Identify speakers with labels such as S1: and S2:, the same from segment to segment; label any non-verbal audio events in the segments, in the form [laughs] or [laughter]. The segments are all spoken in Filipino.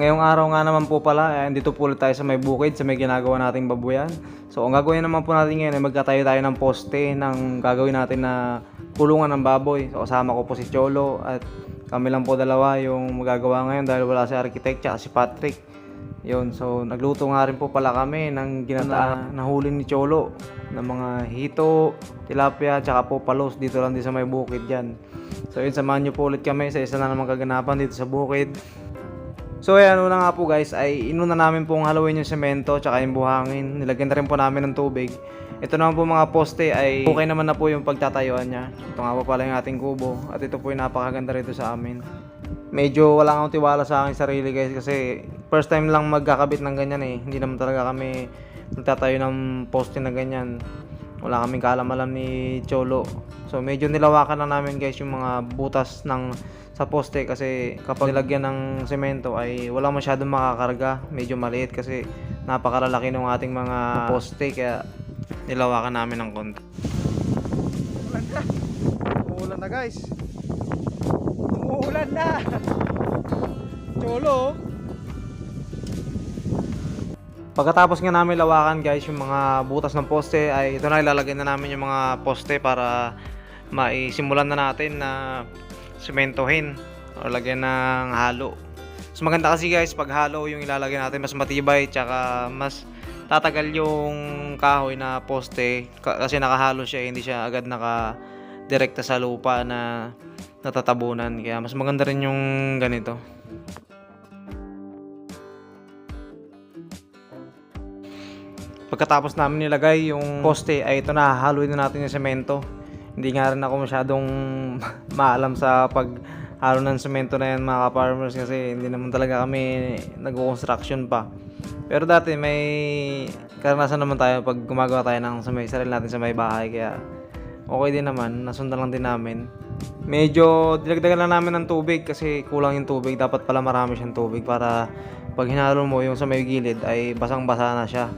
S1: Ngayong araw nga naman po pala, eh, dito po ulit tayo sa may bukid, sa may ginagawa nating babuyan. So, ang gagawin naman po natin ngayon ay magkatayo tayo ng poste ng gagawin natin na kulungan ng baboy. So, kasama ko po si Cholo at kami lang po dalawa yung magagawa ngayon dahil wala si architect at si Patrick. Yun, so nagluto nga rin po pala kami ng ginata na huli ni Cholo ng mga hito, tilapia, tsaka po palos dito lang din sa may bukid dyan. So yun, samahan nyo po ulit kami sa isa na namang kaganapan dito sa bukid. So ayan, una nga po guys, ay inuna namin pong haluin yung semento tsaka yung buhangin. Nilagyan na rin po namin ng tubig. Ito naman po mga poste ay okay naman na po yung pagtatayuan niya. Ito nga po pala yung ating kubo at ito po yung napakaganda rito sa amin. Medyo wala akong tiwala sa aking sarili guys kasi first time lang magkakabit ng ganyan eh. Hindi naman talaga kami nagtatayo ng poste na ganyan. Wala kaming kaalam-alam ni Cholo. So medyo nilawakan na namin guys yung mga butas ng sa poste kasi kapag nilagyan ng semento ay wala masyadong makakarga. Medyo maliit kasi napakalalaki ng ating mga poste kaya nilawakan namin ng konti.
S2: Umuulan na. Umuulan na guys. Umuulan na. Cholo.
S1: Pagkatapos nga namin lawakan guys yung mga butas ng poste ay ito na ilalagay na namin yung mga poste para maisimulan na natin na sementohin o lagyan ng halo. Mas maganda kasi guys pag halo yung ilalagay natin mas matibay tsaka mas tatagal yung kahoy na poste ka- kasi nakahalo siya hindi siya agad naka direkta sa lupa na natatabunan kaya mas maganda rin yung ganito. Pagkatapos namin nilagay yung poste ay ito na haluin na natin yung semento. Hindi nga rin ako masyadong maalam sa paghalo ng semento na yan mga farmers kasi hindi naman talaga kami nag-construction pa. Pero dati may karanasan naman tayo pag gumagawa tayo ng sa may sarili natin sa may bahay kaya okay din naman, nasundan lang din namin. Medyo dinagdagan lang namin ng tubig kasi kulang yung tubig. Dapat pala marami siyang tubig para pag hinalo mo yung sa may gilid ay basang-basa na siya.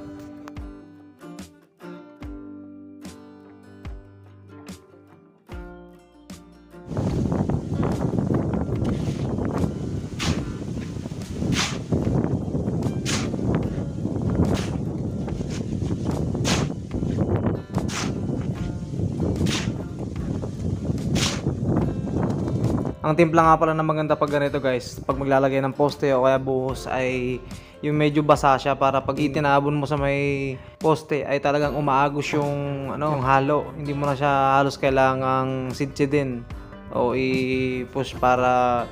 S1: Ang timpla nga pala na maganda pag ganito guys, pag maglalagay ng poste o kaya buhos ay yung medyo basa siya para pag itinabon mo sa may poste ay talagang umaagos yung ano, yung halo. Hindi mo na siya halos kailangang sidsidin o i-push para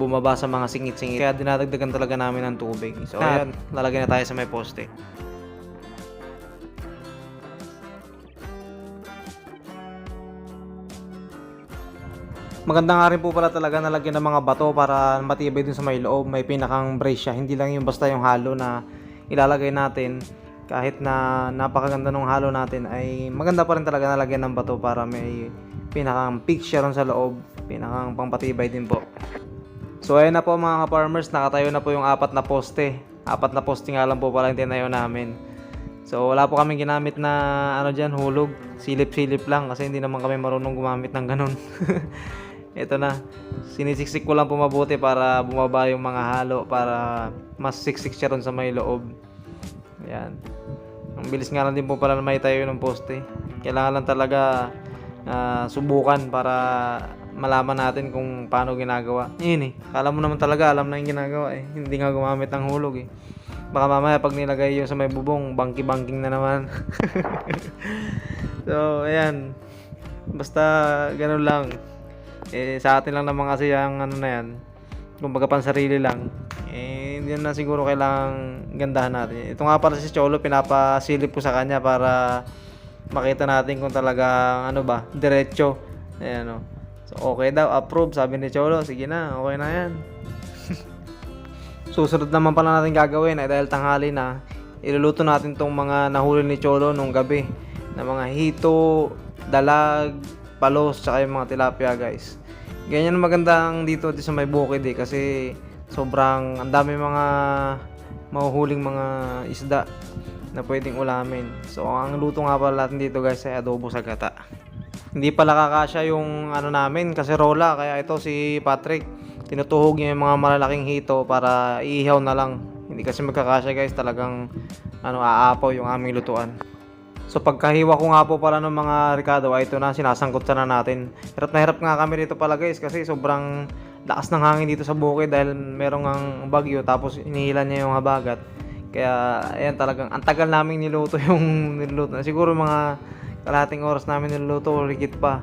S1: bumaba sa mga singit-singit. Kaya dinadagdagan talaga namin ng tubig. So ayan, lalagay na tayo sa may poste. Maganda nga rin po pala talaga nalagyan ng mga bato para matibay dun sa may loob. May pinakang brace siya. Hindi lang yung basta yung halo na ilalagay natin. Kahit na napakaganda ng halo natin ay maganda pa rin talaga nalagyan ng bato para may pinakang picture sa loob. Pinakang pangpatibay din po. So ayun na po mga farmers, nakatayo na po yung apat na poste. Apat na poste nga lang po pala yung tinayo namin. So wala po kaming ginamit na ano dyan, hulog. Silip-silip lang kasi hindi naman kami marunong gumamit ng ganun. [laughs] Ito na. Sinisiksik ko lang po mabuti para bumaba yung mga halo para mas siksik siya ron sa may loob. Ayan. Ang bilis nga lang din po pala na may tayo ng poste. Kailangan lang talaga ah, subukan para malaman natin kung paano ginagawa. Yun eh. Kala mo naman talaga alam na yung ginagawa eh. Hindi nga gumamit ng hulog eh. Baka mamaya pag nilagay yung sa may bubong, bangki-banking na naman. [laughs] so, ayan. Basta ganun lang. Eh, sa atin lang naman kasi yung ano na yan. Kumbaga pansarili lang. Eh, hindi na siguro kailangang gandahan natin. Ito nga para si Cholo, pinapasilip ko sa kanya para makita natin kung talaga ano ba, diretso. Ayan o. So, okay daw, approve, sabi ni Cholo. Sige na, okay na yan. [laughs] Susunod naman pala natin gagawin ay dahil tanghali na, iluluto natin tong mga nahuli ni Cholo nung gabi na mga hito, dalag, palos, tsaka yung mga tilapia guys. Ganyan ang magandang dito dito sa may bukid eh kasi sobrang ang dami mga mahuhuling mga isda na pwedeng ulamin. So ang luto nga pala natin dito guys ay adobo sa gata. Hindi pala kakasya yung ano namin kasi rola kaya ito si Patrick tinutuhog niya yung mga malalaking hito para iihaw na lang. Hindi kasi magkakasya guys, talagang ano, aapaw yung aming lutuan. So pagkahiwa ko nga po pala ng mga Ricardo ay ito na sinasangkot na natin. Hirap na hirap nga kami dito pala guys kasi sobrang lakas ng hangin dito sa bukid dahil merong ang bagyo tapos inihilan niya yung habagat. Kaya ayan talagang ang tagal namin niluto [laughs] yung niluto. Siguro mga kalahating oras namin niluto o higit pa.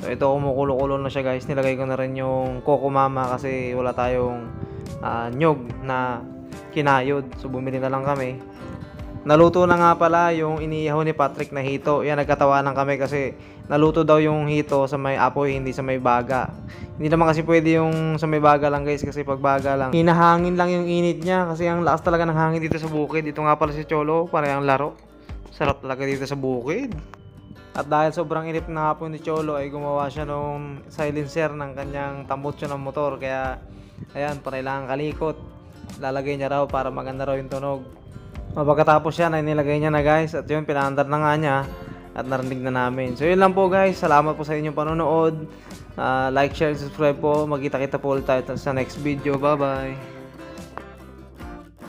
S1: So ito kumukulo-kulo na siya guys. Nilagay ko na rin yung Coco Mama kasi wala tayong ah, nyog na kinayod. So bumili na lang kami. Naluto na nga pala yung iniihaw ni Patrick na hito. Yan, nagkatawanan kami kasi naluto daw yung hito sa may apoy, hindi sa may baga. Hindi naman kasi pwede yung sa may baga lang guys kasi pag baga lang, hinahangin lang yung init niya kasi ang lakas talaga ng hangin dito sa bukid. Ito nga pala si Cholo, parang laro. Sarap talaga dito sa bukid. At dahil sobrang inip na hapon ni Cholo ay gumawa siya nung silencer ng kanyang tambutso ng motor. Kaya ayan, parailangan kalikot. Lalagay niya raw para maganda raw yung tunog. Pagkatapos yan ay nilagay niya na guys at yun pinaandar na nga niya at narinig na namin. So yun lang po guys. Salamat po sa inyong panonood. Ah, like, share, subscribe po. Magkita-kita po ulit tayo sa next video. Bye bye.